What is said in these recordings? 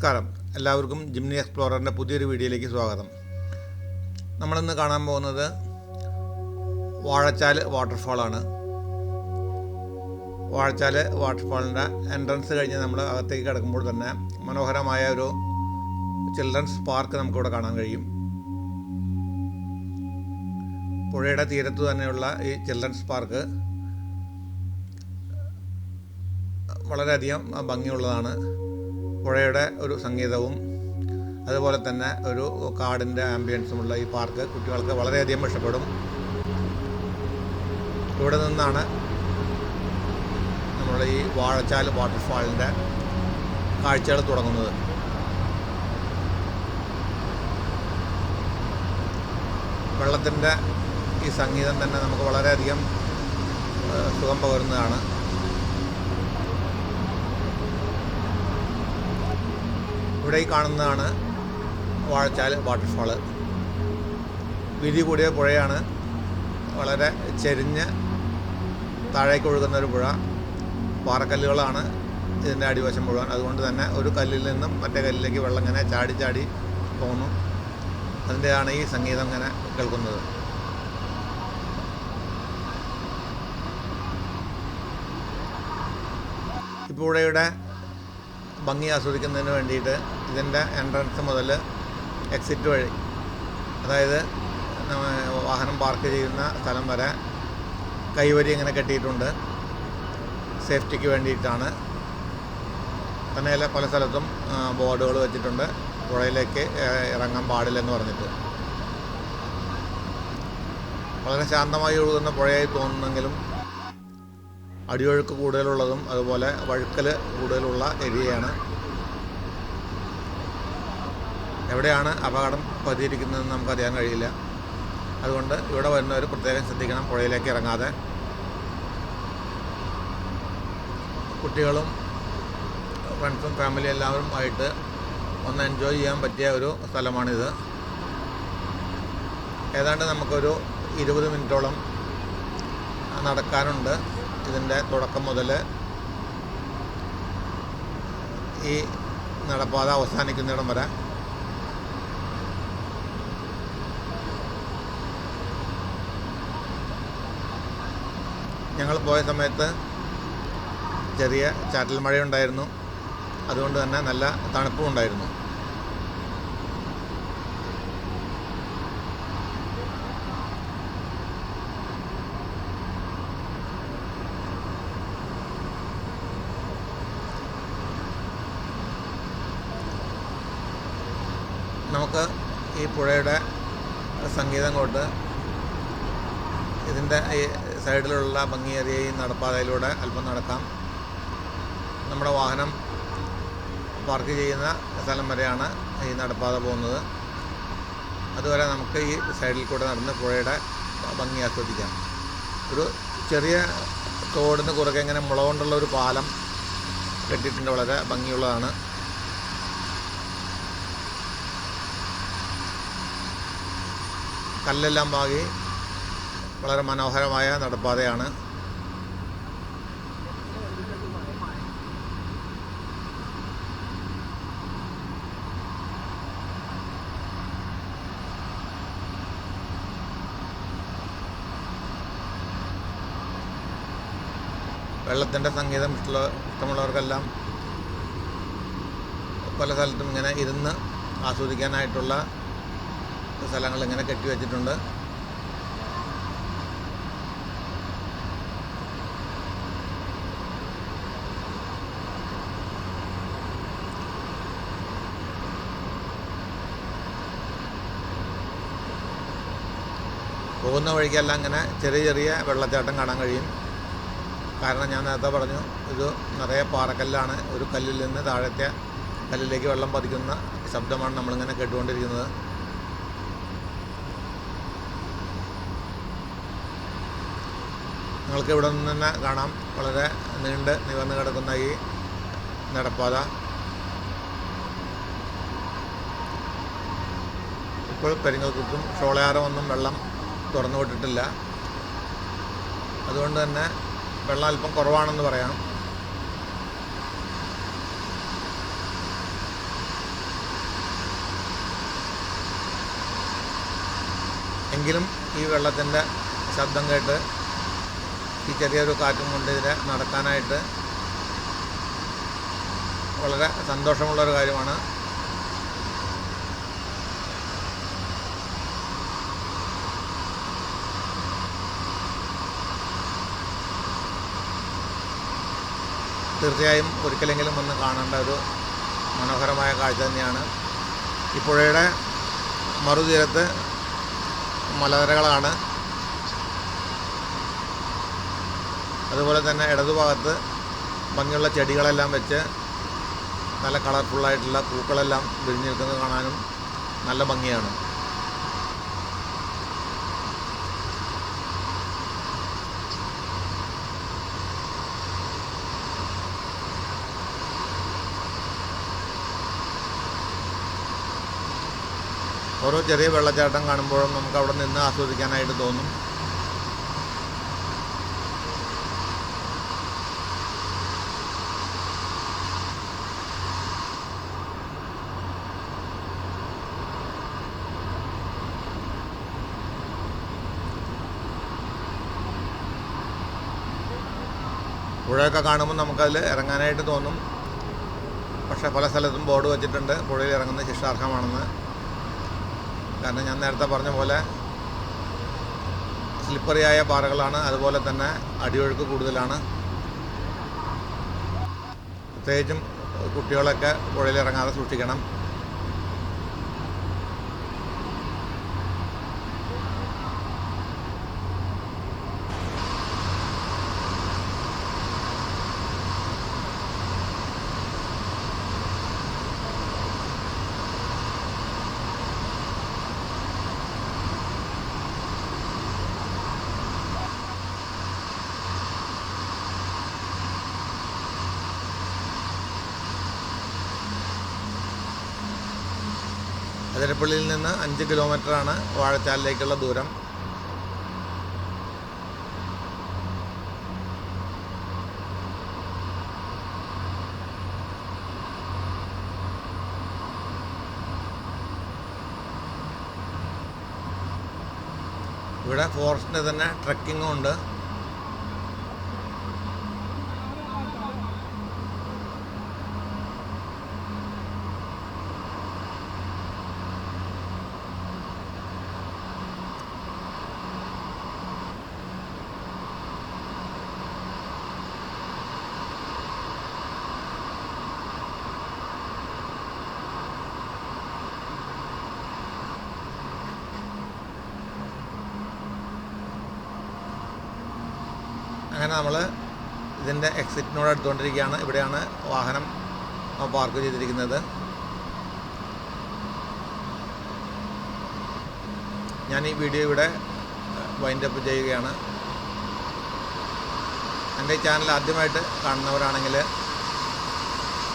നമസ്കാരം. എല്ലാവർക്കും ജിംനി എക്സ്പ്ലോററിന്റെ പുതിയൊരു വീഡിയോയിലേക്ക് സ്വാഗതം. നമ്മളിന്ന് കാണാൻ പോകുന്നത് വാഴച്ചാൽ വാട്ടർഫാളാണ് വാഴച്ചാൽ വാട്ടർഫാളിന്റെ എൻട്രൻസ് കഴിഞ്ഞ് നമ്മൾ അകത്തേക്ക് കിടക്കുമ്പോൾ തന്നെ മനോഹരമായ ഒരു ചിൽഡ്രൻസ് പാർക്ക് നമുക്കിവിടെ കാണാൻ കഴിയും. പുഴയുടെ തീരത്ത് തന്നെയുള്ള ഈ ചിൽഡ്രൻസ് പാർക്ക് വളരെയധികം ഭംഗിയുള്ളതാണ്. പുഴയുടെ ഒരു സംഗീതവും അതുപോലെ തന്നെ ഒരു കാടിന്റെ ആംബിയൻസുമുള്ള ഈ പാർക്ക് കുട്ടികൾക്ക് വളരെയധികം ഇഷ്ടപ്പെടും. ഇവിടെ നിന്നാണ് നമ്മുടെ ഈ വാഴച്ചാൽ വാട്ടർഫാളിന്റെ കാഴ്ചകൾ തുടങ്ങുന്നത്. വെള്ളത്തിന്റെ ഈ സംഗീതം തന്നെ നമുക്ക് വളരെയധികം സുഖം പകരുന്നതാണ്. ഇവിടെ ഈ കാണുന്നതാണ് വാഴച്ചാൽ വാട്ടർഫാൾ വീതി കൂടിയ പുഴയാണ്. വളരെ ചെരിഞ്ഞ് താഴേക്ക് ഒഴുകുന്ന ഒരു പുഴ. പാറക്കല്ലുകളാണ് ഇതിന്റെ അടിവശം മുഴുവൻ. അതുകൊണ്ട് തന്നെ ഒരു കല്ലിൽ നിന്നും മറ്റേ കല്ലിലേക്ക് വെള്ളം ഇങ്ങനെ ചാടി ചാടി പോകുന്നു അതിന്റെയാണ് ഈ സംഗീതം ഇങ്ങനെ കേൾക്കുന്നത്. ഈ പുഴയുടെ ഭംഗി ആസ്വദിക്കുന്നതിന് വേണ്ടിയിട്ട് ഇതിന്റെ എൻട്രൻസ് മുതൽ എക്സിറ്റ് വഴി. അതായത് വാഹനം പാർക്ക് ചെയ്യുന്ന സ്ഥലം വരെ കൈവരി ഇങ്ങനെ കെട്ടിയിട്ടുണ്ട്. സേഫ്റ്റിക്ക് വേണ്ടിയിട്ടാണ്. തന്നെയല്ല പല സ്ഥലത്തും ബോർഡുകൾ വെച്ചിട്ടുണ്ട്. പുഴയിലേക്ക് ഇറങ്ങാൻ പാടില്ലെന്ന് പറഞ്ഞിട്ട്. വളരെ ശാന്തമായി ഒഴുകുന്ന പുഴയായി തോന്നുന്നെങ്കിലും അടിയൊഴുക്ക് കൂടുതലുള്ളതും അതുപോലെ വഴുക്കൽ കൂടുതലുള്ള ഏരിയയാണ് എവിടെയാണ് അപകടം പതിയിരിക്കുന്നതെന്ന് നമുക്കറിയാൻ കഴിയില്ല. അതുകൊണ്ട് ഇവിടെ വരുന്നവർ പ്രത്യേകം ശ്രദ്ധിക്കണം പുഴയിലേക്ക് ഇറങ്ങാതെ. കുട്ടികളും ഫ്രണ്ട്സും ഫാമിലി എല്ലാവരും ആയിട്ട് ഒന്ന് എൻജോയ് ചെയ്യാൻ പറ്റിയ ഒരു സ്ഥലമാണിത്. ഏതാണ്ട് നമുക്കൊരു ഇരുപത് മിനിറ്റോളം നടക്കാനുണ്ട് ഇതിന്റെ തുടക്കം മുതൽ ഈ നടപ്പാത അവസാനിക്കുന്നിടം വരെ. ഞങ്ങൾ പോയ സമയത്ത് ചെറിയ ചാറ്റൽ മഴയുണ്ടായിരുന്നു. അതുകൊണ്ട് തന്നെ നല്ല തണുപ്പും ഉണ്ടായിരുന്നു. നമുക്ക് ഈ പുഴയുടെ സംഗീതം കൊണ്ട് ഇതിന്റെ ഈ സൈഡിലുള്ള ഭംഗിയേറിയ ഈ നടപ്പാതയിലൂടെ അല്പം നടക്കാം. നമ്മുടെ വാഹനം പാർക്ക് ചെയ്യുന്ന സ്ഥലം വരെയാണ് ഈ നടപ്പാത പോകുന്നത്. അതുവരെ നമുക്ക് ഈ സൈഡിൽ കൂടെ നടന്ന് പുഴയുടെ ഭംഗി ആസ്വദിക്കാം. ഒരു ചെറിയ തോടിന് കുറുകെ ഇങ്ങനെ മുള കൊണ്ടുള്ള ഒരു പാലം കെട്ടിയിട്ടുണ്ട്. വളരെ ഭംഗിയുള്ളതാണ്. കല്ലെല്ലാം പാകി വളരെ മനോഹരമായ നടപ്പാതയാണ്. വെള്ളത്തിന്റെ സംഗീതം ഇഷ്ടമുള്ള ഇഷ്ടമുള്ളവർക്കെല്ലാം പല സ്ഥലത്തും ഇങ്ങനെ ഇരുന്ന് ആസ്വദിക്കാനായിട്ടുള്ള സ്ഥലങ്ങൾ ഇങ്ങനെ കെട്ടിവെച്ചിട്ടുണ്ട്. പോകുന്ന വഴിക്കെല്ലാം അങ്ങനെ ചെറിയ ചെറിയ വെള്ളച്ചാട്ടം കാണാൻ കഴിയും. കാരണം ഞാൻ നേരത്തെ പറഞ്ഞു ഇത് നിറയെ പാറക്കല്ലാണ്. ഒരു കല്ലിൽ നിന്ന് താഴത്തെ കല്ലിലേക്ക് വെള്ളം പതിക്കുന്ന ശബ്ദമാണ് നമ്മളിങ്ങനെ കേട്ടുകൊണ്ടിരിക്കുന്നത്. നിങ്ങൾക്ക് ഇവിടെ നിന്ന് തന്നെ കാണാം. വളരെ നീണ്ട് നിവർന്ന് കിടക്കുന്ന ഈ നടപ്പാത. ഇപ്പോൾ പെരിങ്ങൽക്കുത്തും ഷോളയാറും ഒന്നും വെള്ളം തുറന്നു വിട്ടിട്ടില്ല. അതുകൊണ്ട് തന്നെ വെള്ളം അല്പം കുറവാണെന്ന് പറയാം. എങ്കിലും ഈ വെള്ളത്തിന്റെ ശബ്ദം കേട്ട് ഈ ചെറിയൊരു കാറ്റും കൊണ്ട് ഇതിനെ നടക്കാനായിട്ട് വളരെ സന്തോഷമുള്ളൊരു കാര്യമാണ്. തീർച്ചയായും ഒരിക്കലെങ്കിലും ഒന്ന് കാണേണ്ട ഒരു മനോഹരമായ കാഴ്ച തന്നെയാണ്. ഈ പുഴയുടെ മറുതീരത്ത് മലനിരകളാണ്. അതുപോലെ തന്നെ ഇടതുഭാഗത്ത് ഭംഗിയുള്ള ചെടികളെല്ലാം വെച്ച് നല്ല കളർഫുള്ളായിട്ടുള്ള പൂക്കളെല്ലാം വിരിഞ്ഞിരിക്കുന്നത് കാണാനും നല്ല ഭംഗിയാണ്. ഓരോ ചെറിയ വെള്ളച്ചാട്ടം കാണുമ്പോഴും നമുക്ക് അവിടെ നിന്ന് ആസ്വദിക്കാനായിട്ട് തോന്നും. പുഴയൊക്കെ കാണുമ്പോൾ നമുക്കതിൽ ഇറങ്ങാനായിട്ട് തോന്നും. പക്ഷേ പല സ്ഥലത്തും ബോർഡ് വെച്ചിട്ടുണ്ട്. പുഴയിൽ ഇറങ്ങുന്നത് ശിക്ഷാർഹമാണെന്ന്. കാരണം ഞാൻ നേരത്തെ പറഞ്ഞ പോലെ സ്ലിപ്പറിയായ പാറകളാണ്. അതുപോലെ തന്നെ അടിയൊഴുക്ക് കൂടുതലാണ്. പ്രത്യേകിച്ചും കുട്ടികളൊക്കെ പുഴയിലിറങ്ങാതെ സൂക്ഷിക്കണം. അതിരപ്പള്ളിയിൽ നിന്ന് അഞ്ച് കിലോമീറ്ററാണ് വാഴച്ചാലിലേക്കുള്ള ദൂരം. ഇവിടെ ഫോറസ്റ്റിന്റെ തന്നെ ട്രക്കിങ്ങും ഉണ്ട്. അങ്ങനെ നമ്മൾ ഇതിന്റെ എക്സിറ്റിനോട് അടുത്തുകൊണ്ടിരിക്കുകയാണ്. ഇവിടെയാണ് വാഹനം പാർക്ക് ചെയ്തിരിക്കുന്നത്. ഞാൻ ഈ വീഡിയോ ഇവിടെ വൈൻഡപ്പ് ചെയ്യുകയാണ്. എന്റെ ചാനൽ ആദ്യമായിട്ട് കാണുന്നവരാണെങ്കിൽ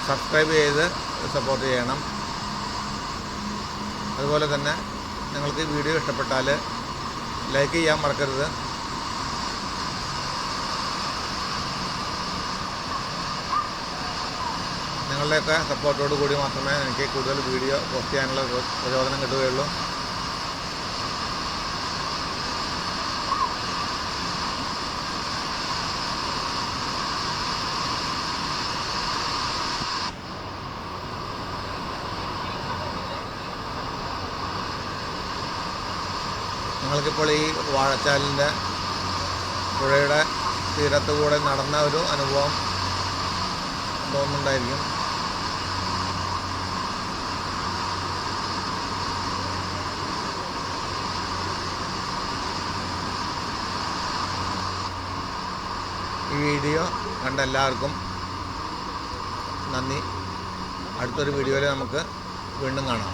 സബ്സ്ക്രൈബ് ചെയ്ത് സപ്പോർട്ട് ചെയ്യണം. അതുപോലെ തന്നെ നിങ്ങൾക്ക് വീഡിയോ ഇഷ്ടപ്പെട്ടാൽ ലൈക്ക് ചെയ്യാൻ മറക്കരുത്. നിങ്ങളുടെയൊക്കെ സപ്പോർട്ടോട് കൂടി മാത്രമേ എനിക്ക് കൂടുതൽ വീഡിയോ പോസ്റ്റ് ചെയ്യാനുള്ള പ്രചോദനം കിട്ടുകയുള്ളൂ. നിങ്ങൾക്കിപ്പോൾ ഈ വാഴച്ചാലിന്റെ പുഴയുടെ തീരത്തുകൂടെ നടന്ന ഒരു അനുഭവം തോന്നുന്നുണ്ടായിരിക്കും. ഈ വീഡിയോ കണ്ട എല്ലാവർക്കും നന്ദി. അടുത്തൊരു വീഡിയോയിൽ നമുക്ക് വീണ്ടും കാണാം.